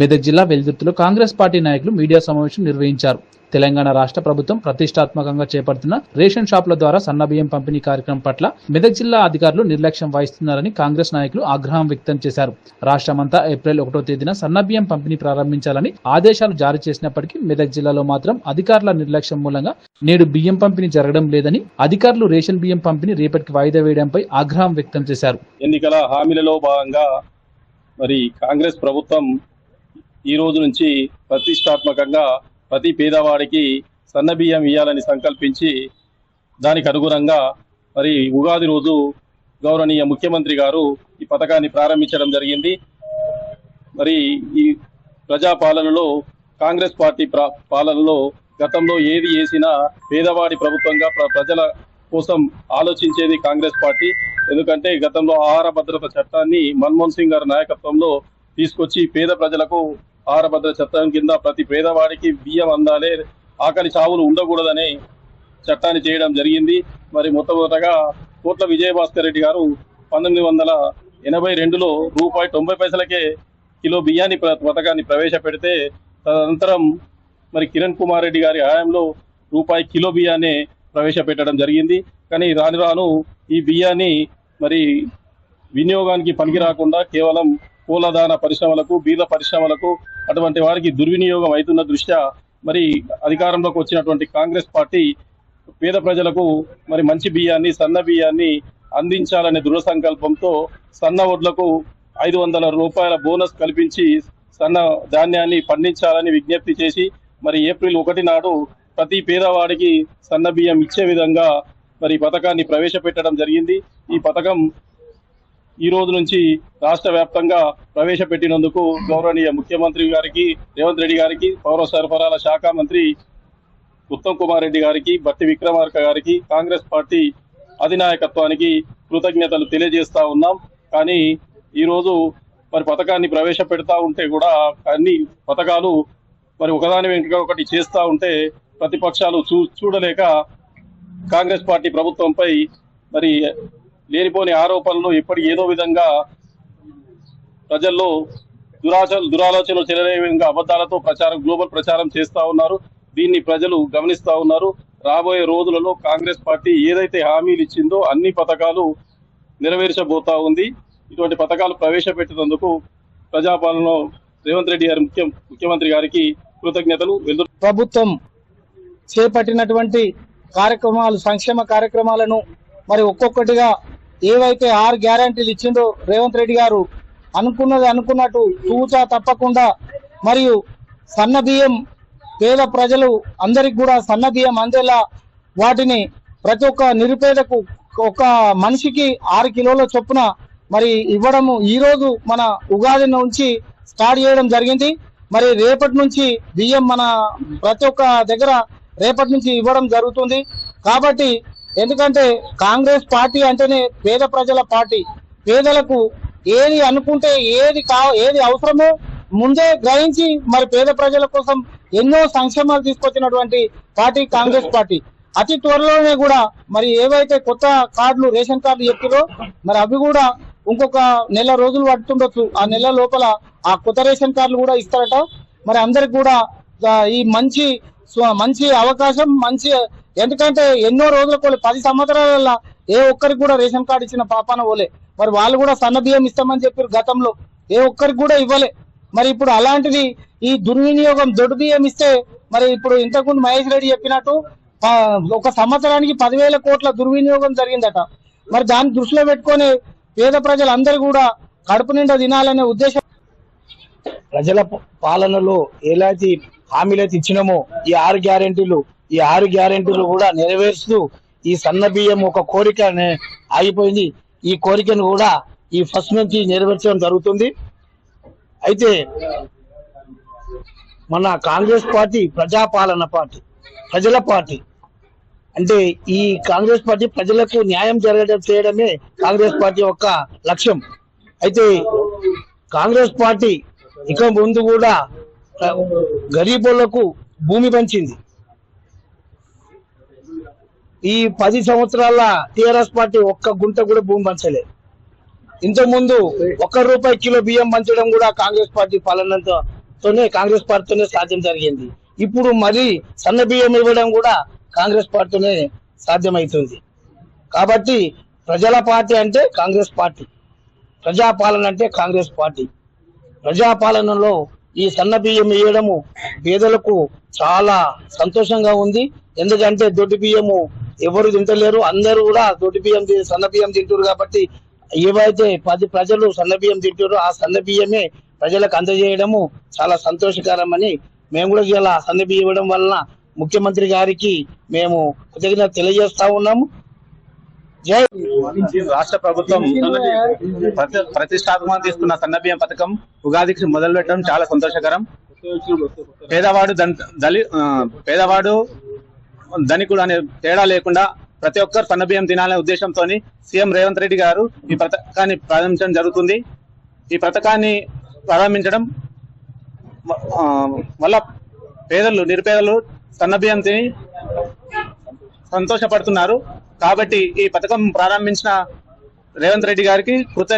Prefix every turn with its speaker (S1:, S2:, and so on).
S1: మెదక్ జిల్లా వెల్దుర్తిలో Congress party నాయకులు మీడియా సమావేశం నిర్వహించారు. తెలంగాణ రాష్ట్ర ప్రభుత్వం ప్రతిష్టాత్మకంగా చేపడుతున్న రేషన్ షాపుల ద్వారా సన్నబియ్యం పంపిణీ కార్యక్రమం పట్ల మెదక్ జిల్లా అధికారులు నిర్లక్ష్యం వహిస్తున్నారని కాంగ్రెస్ నాయకులు ఆగ్రహం వ్యక్తం చేశారు. రాష్ట్రమంతా ఏప్రిల్ ఒకటో తేదీన సన్నబియ్యం పంపిణీ ప్రారంభించాలని ఆదేశాలు జారీ చేసినప్పటికీ మెదక్ జిల్లాలో మాత్రం అధికారుల నిర్లక్ష్యం మూలంగా నేడు బియ్యం పంపిణీ జరగడం లేదని అధికారులు రేషన్ బియ్యం పంపిణీ రేపటికి వాయిదా వేయడంపై ఆగ్రహం వ్యక్తం చేశారు.
S2: ఎన్నికల హామీలలో భాగంగా మరి కాంగ్రెస్ ప్రభుత్వం ఈ రోజు నుంచి ప్రతిష్టాత్మకంగా ప్రతి పేదవాడికి సన్నబియ్యం ఇవ్వాలని సంకల్పించి దానికి అనుగుణంగా మరి ఉగాది రోజు గౌరవనీయ ముఖ్యమంత్రి గారు ఈ పథకాన్ని ప్రారంభించడం జరిగింది. మరి ఈ ప్రజాపాలనలో కాంగ్రెస్ పార్టీ పాలనలో గతంలో ఏది చేసినా పేదవాడి ప్రభుత్వంగా ప్ర- ప్రజల కోసం ఆలోచించేది కాంగ్రెస్ పార్టీ. ఎందుకంటే గతంలో ఆహార భద్రత చట్టాన్ని మన్మోహన్ సింగ్ గారి నాయకత్వంలో తీసుకొచ్చి పేద ప్రజలకు ఆహార భద్రత చట్టం కింద ప్రతి పేదవాడికి బియ్యం అందాలే. ఆకలి చావులు ఉండకూడదనే చట్టాన్ని చేయడం జరిగింది. మరి మొట్టమొదటగా కోట్ల విజయభాస్కర్ రెడ్డి గారు పంతొమ్మిది వందల ఎనభై రెండులో రూపాయి తొంభై పైసలకే కిలో బియ్యాన్ని పథకాన్ని ప్రవేశపెడితే తదనంతరం మరి కిరణ్ కుమార్ రెడ్డి గారి హయాంలో రూపాయి కిలో బియ్యాన్ని ప్రవేశపెట్టడం జరిగింది. కానీ రాను రాను ఈ బియ్యాన్ని మరి వినియోగానికి పనికి రాకుండా కేవలం పూలదాన పరిశ్రమలకు బీద పరిశ్రమలకు అటువంటి వారికి దుర్వినియోగం అవుతున్న దృష్ట్యా మరి అధికారంలోకి వచ్చినటువంటి కాంగ్రెస్ పార్టీ పేద ప్రజలకు మరి మంచి బియ్యాన్ని సన్న బియ్యాన్ని అందించాలనే దృఢ సంకల్పంతో సన్న వడ్లకు ఐదు వందల రూపాయల బోనస్ కల్పించి సన్న ధాన్యాన్ని పండించాలని విజ్ఞప్తి చేసి మరి ఏప్రిల్ ఒకటి నాడు ప్రతి పేదవాడికి సన్న బియ్యం ఇచ్చే విధంగా మరి పథకాన్ని ప్రవేశపెట్టడం జరిగింది. ఈ పథకం ఈ రోజు నుంచి రాష్ట్ర వ్యాప్తంగా ప్రవేశపెట్టినందుకు గౌరవనీయ ముఖ్యమంత్రి గారికి రేవంత్ రెడ్డి గారికి పౌర సరఫరాల శాఖ మంత్రి ఉత్తమ్ కుమార్ రెడ్డి గారికి బట్టి విక్రమార్క గారికి కాంగ్రెస్ పార్టీ అధినాయకత్వానికి కృతజ్ఞతలు తెలియజేస్తా ఉన్నాం. కానీ ఈరోజు మరి పథకాన్ని ప్రవేశపెడతా ఉంటే కూడా అన్ని పథకాలు మరి ఒకదాని వెంట ఒకటి చేస్తూ ఉంటే ప్రతిపక్షాలు చూ చూడలేక కాంగ్రెస్ పార్టీ ప్రభుత్వంపై మరి లేనిపోని ఆరోపణలు ఇప్పటి ఏదో విధంగా ప్రజల్లో దురాచ దురాలోచనలు చెలరే విధంగా అబద్దాలతో ప్రచారం గ్లోబల్ ప్రచారం చేస్తా ఉన్నారు. దీన్ని ప్రజలు గమనిస్తా ఉన్నారు. రాబోయే రోజులలో కాంగ్రెస్ పార్టీ ఏదైతే హామీలు ఇచ్చిందో అన్ని పథకాలు నెరవేర్చబోతా ఉంది. ఇటువంటి పథకాలు ప్రవేశపెట్టినందుకు ప్రజాపాలన రేవంత్ రెడ్డి గారి ముఖ్య ముఖ్యమంత్రి గారికి కృతజ్ఞతలు
S3: ప్రభుత్వం చేపట్టినటువంటి కార్యక్రమాలు సంక్షేమ కార్యక్రమాలను మరి ఒక్కొక్కటిగా ఏవైతే ఆరు గ్యారంటీలు ఇచ్చిందో రేవంత్ రెడ్డి గారు అనుకున్నది అనుకున్నట్టు తూచా తప్పకుండా మరియు సన్న బియ్యం పేద ప్రజలు అందరికి కూడా సన్న బియ్యం అందేలా వాటిని ప్రతి ఒక్క నిరుపేదకు ఒక మనిషికి ఆరు కిలోల చొప్పున మరి ఇవ్వడము ఈరోజు మన ఉగాది నుంచి స్టార్ట్ చేయడం జరిగింది. మరి రేపటి నుంచి బియ్యం మన ప్రతి ఒక్క దగ్గర రేపటి నుంచి ఇవ్వడం జరుగుతుంది. కాబట్టి ఎందుకంటే కాంగ్రెస్ పార్టీ అంటేనే పేద ప్రజల పార్టీ. పేదలకు ఏది అనుకుంటే ఏది కా ఏది అవసరమో ముందే గ్రహించి మరి పేద ప్రజల కోసం ఎన్నో సంక్షేమాలు తీసుకొచ్చినటువంటి పార్టీ కాంగ్రెస్ పార్టీ. అతి త్వరలోనే కూడా మరి ఏవైతే కొత్త కార్డులు రేషన్ కార్డులు చెప్పారో మరి అవి కూడా ఇంకొక నెల రోజులు పడుతుండొచ్చు. ఆ నెల లోపల ఆ కొత్త రేషన్ కార్డులు కూడా ఇస్తారట. మరి అందరికి కూడా ఈ మంచి మంచి అవకాశం మంచి ఎందుకంటే ఎన్నో రోజుల కోలే పది సంవత్సరాల ఏ ఒక్కరికి కూడా రేషన్ కార్డు ఇచ్చిన పాపాన ఓలే మరి వాళ్ళు కూడా సన్న బియ్యం ఇస్తామని చెప్పారు గతంలో. ఏ ఒక్కరికి కూడా ఇవ్వలే. మరి ఇప్పుడు అలాంటిది ఈ దుర్వినియోగం దొడ్డు బియ్యం ఇస్తే మరి ఇప్పుడు ఇంతకుముందు మహేష్ రెడ్డి చెప్పినట్టు ఒక సంవత్సరానికి పదివేల కోట్ల దుర్వినియోగం జరిగిందట. మరి దాన్ని దృష్టిలో పెట్టుకొని పేద ప్రజలందరూ కూడా కడుపు నిండా తినాలనే ఉద్దేశం
S4: ప్రజల పాలనలో ఎలాంటి హామీలైతే ఇచ్చినామో. ఈ ఆరు గ్యారెంటీలు ఈ ఆరు గ్యారెంటీలు కూడా నెరవేరుస్తూ ఈ సన్న బియ్యం ఒక కోరిక ఆగిపోయింది. ఈ కోరికను కూడా ఈ ఫస్ట్ నుంచి నెరవేర్చడం జరుగుతుంది. అయితే మన కాంగ్రెస్ పార్టీ ప్రజాపాలన పార్టీ ప్రజల పార్టీ. అంటే ఈ కాంగ్రెస్ పార్టీ ప్రజలకు న్యాయం జరగడం చేయడమే కాంగ్రెస్ పార్టీ యొక్క లక్ష్యం. అయితే కాంగ్రెస్ పార్టీ ఇక ముందు కూడా గరీబులకు భూమి పంచింది. ఈ పది సంవత్సరాల టిఆర్ఎస్ పార్టీ ఒక్క గుంట కూడా భూమి పంచలేదు ఇంతకుముందు ఒక్క రూపాయి కిలో బియ్యం పంచడం కూడా కాంగ్రెస్ పార్టీ పాలనతోనే కాంగ్రెస్ పార్టీతోనే సాధ్యం జరిగింది. ఇప్పుడు మరి సన్న బియ్యం ఇవ్వడం కూడా కాంగ్రెస్ పార్టీతోనే సాధ్యమవుతుంది కాబట్టి ప్రజల పార్టీ అంటే కాంగ్రెస్ పార్టీ. ప్రజాపాలన అంటే కాంగ్రెస్ పార్టీ. ప్రజాపాలనలో ఈ సన్న బియ్యం వేయడము పేదలకు చాలా సంతోషంగా ఉంది. ఎందుకంటే దొడ్డి బియ్యము ఎవరు తింటలేరు. అందరూ కూడా దొడ్డి బియ్యం సన్న బియ్యం తింటారు కాబట్టి ఏవైతే పది ప్రజలు సన్న బియ్యం తింటారో ఆ సన్న బియ్యమే ప్రజలకు అందజేయడము చాలా సంతోషకరమని మేము కూడా ఇలా సన్న బియ్యం ఇవ్వడం వలన ముఖ్యమంత్రి గారికి మేము కృతజ్ఞత తెలియజేస్తా ఉన్నాము.
S5: రాష్ట్ర ప్రభుత్వం ప్రతి- ప్రతిష్టాత్మకంగా తీసుకున్న సన్నబియ్యం పథకం ఉగాదికి మొదలు పెట్టడం చాలా సంతోషకరం. పేదవాడు దళి పేదవాడు ధనికుడు అనే తేడా లేకుండా ప్రతి ఒక్కరు సన్నబియ్యం తినాలనే ఉద్దేశంతో సీఎం రేవంత్ రెడ్డి గారు ఈ పథకాన్ని ప్రారంభించడం జరుగుతుంది. ఈ పథకాన్ని ప్రారంభించడం వల్ల పేదలు నిరుపేదలు సన్నబియ్యం తిని సంతోషపడుతున్నారు. కాబట్టి ఈ పథకం ప్రారంభించిన రేవంత్ రెడ్డి గారికి కృత